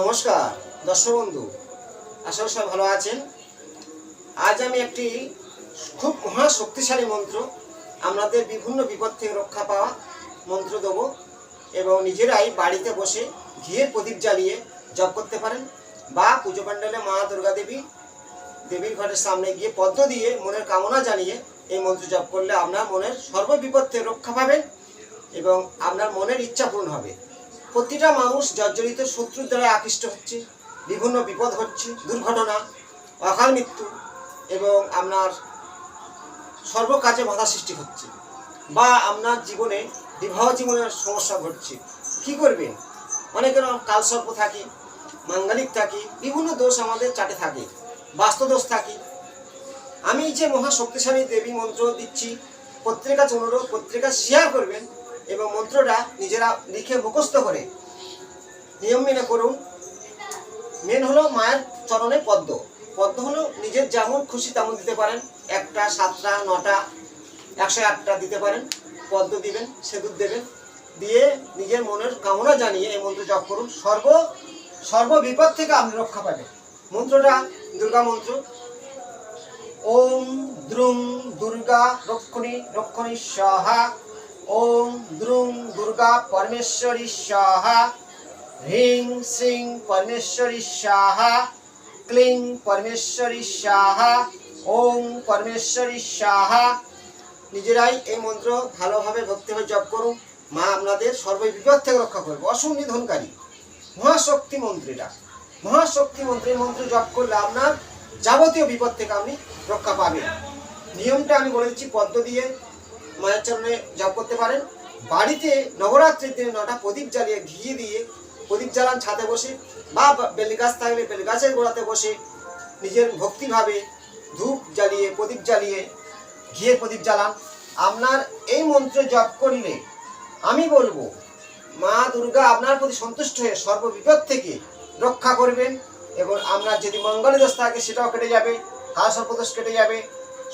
নমস্কার, দর্শক বন্ধু, আশা করি সবাই ভালো আছেন। আজ আমি একটি খুব মহা শক্তিশালী মন্ত্র আপনাদের বিভিন্ন বিপদ থেকে রক্ষা পাওয়া মন্ত্র দেবো এবং নিজেরাই বাড়িতে বসে ঘিয়ের প্রদীপ জ্বালিয়ে জপ করতে পারেন বা পুজো প্যান্ডেলে মা দুর্গা দেবী, দেবীর ঘরের সামনে গিয়ে পদ্ম দিয়ে মনের কামনা জানিয়ে এই মন্ত্র জপ করলে আপনার মনের সর্ববিপদ থেকে রক্ষা পাবেন এবং আপনার মনের ইচ্ছা পূরণ হবে। প্রতিটা মানুষ জর্জরিত শত্রুর দ্বারা আকৃষ্ট হচ্ছে, বিভিন্ন বিপদ হচ্ছে দুর্ঘটনা, অকাল মৃত্যু এবং আপনার সর্বকাজে বাধা সৃষ্টি হচ্ছে বা আপনার জীবনে বিবাহ জীবনের সমস্যা ঘটছে। কি করবেন? অনেকের কালসর্প থাকে, মাঙ্গালিক থাকি, বিভিন্ন দোষ আমাদের চাটে থাকে, বাস্তুদোষ থাকি। আমি যে মহা শক্তিশালী দেবী মন্ত্র দিচ্ছি পত্রিকা অনুরোধ প্রত্যেকের শেয়ার করবেন এবং মন্ত্রটা নিজেরা লিখে মুখস্থ করে। নিয়ম মেনে করুন। মেন হলো মায়ের চরণে পদ্ম। পদ্ম হলো নিজের যেমন খুশি তেমন দিতে পারেন। একটা, সাতটা, নটা, একশো আটটা দিতে পারেন। পদ্ম দিবেন, সেদুর দেবেন। দিয়ে নিজের মনের কামনা জানিয়ে এই মন্ত্র জপ করুন। সর্ব সর্ব বিপদ থেকে আপনি রক্ষা পাবেন। মন্ত্রটা দুর্গা মন্ত্র। ওম দ্রুং দুর্গা রক্ষণী রক্ষণী স্বাহা। ওম দ্রুং দুর্গা পরমেশ্বরী সাহা হ্রিং শ্রিং পরমেশ্বরী সাহা ক্লিং পরমেশ্বরী সাহা ওম পরমেশ্বরী সাহা নিজেরাই এই মন্ত্র ভালোভাবে ভক্তিভাবে জপ করুন। মা আপনাদের সর্ববিপদ থেকে রক্ষা করবে। অসুনিধনকারী মহাশক্তি মন্ত্রীটা মহাশক্তি মন্ত্রী মন্ত্র জপ করলে আপনার যাবতীয় বিপদ থেকে আপনি রক্ষা পাবেন। নিয়মটা আমি বলে দিচ্ছি, পদ্ম দিয়ে মায়ের জপ করতে পারেন। বাড়িতে নবরাত্রির দিনে নটা প্রদীপ জ্বালিয়ে ঘি দিয়ে প্রদীপ জ্বালান ছাদে বসে বা বেলগাছ থাকলে বেলগাছের গোড়াতে বসে নিজের ভক্তিভাবে ধূপ জ্বালিয়ে, প্রদীপ জ্বালিয়ে ঘিয়ে প্রদীপ জ্বালান। আপনার এই মন্ত্র জপ করলে আমি বলব, মা দুর্গা আপনার প্রতি সন্তুষ্ট হয়ে সর্ববিপদ থেকে রক্ষা করবেন এবং আপনার যদি মঙ্গলী দোষ থাকে সেটাও কেটে যাবে সর্পদোষ কেটে যাবে।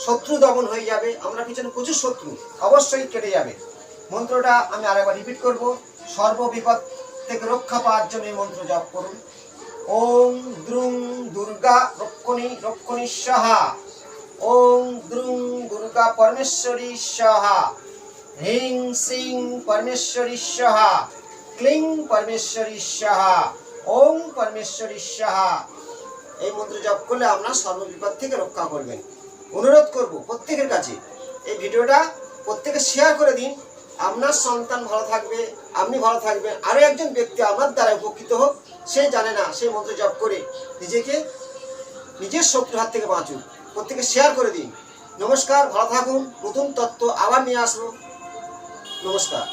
শত্রু দমন হয়ে যাবে, আমরা পিছনে প্রচুর শত্রু, অবশ্যই কেটে যাবে। মন্ত্রটা আমি আরেকবার রিপিট করব। সর্ববিপদ থেকে রক্ষা পাওয়ার জন্য এই মন্ত্র জপ করুন। ওম দ্রুং দুর্গা রক্ষণী রক্ষণী সাহা ওম দ্রুং দুর্গা পরমেশ্বরী সাহা হিং সিং পরমেশ্বরী সাহা ক্লিং পরমেশ্বরী সাহা ওম পরমেশ্বরী সাহা এই মন্ত্র জপ করলে আপনার সর্ববিপদ থেকে রক্ষা করবেন। অনুরোধ করব প্রত্যেকের কাছে, এই ভিডিওটা প্রত্যেকে শেয়ার করে দিন। আপনার সন্তান ভালো থাকবে, আপনি ভালো থাকবেন। আরও একজন ব্যক্তি আপনার দ্বারা উপকৃত হোক, সে জানে না সেই মন্ত্র জপ করে নিজেকে নিজের শত্রুর হাত থেকে বাঁচুন প্রত্যেকে শেয়ার করে দিন। নমস্কার, ভালো থাকুন, নতুন তত্ত্ব আবার নিয়ে আসব। নমস্কার।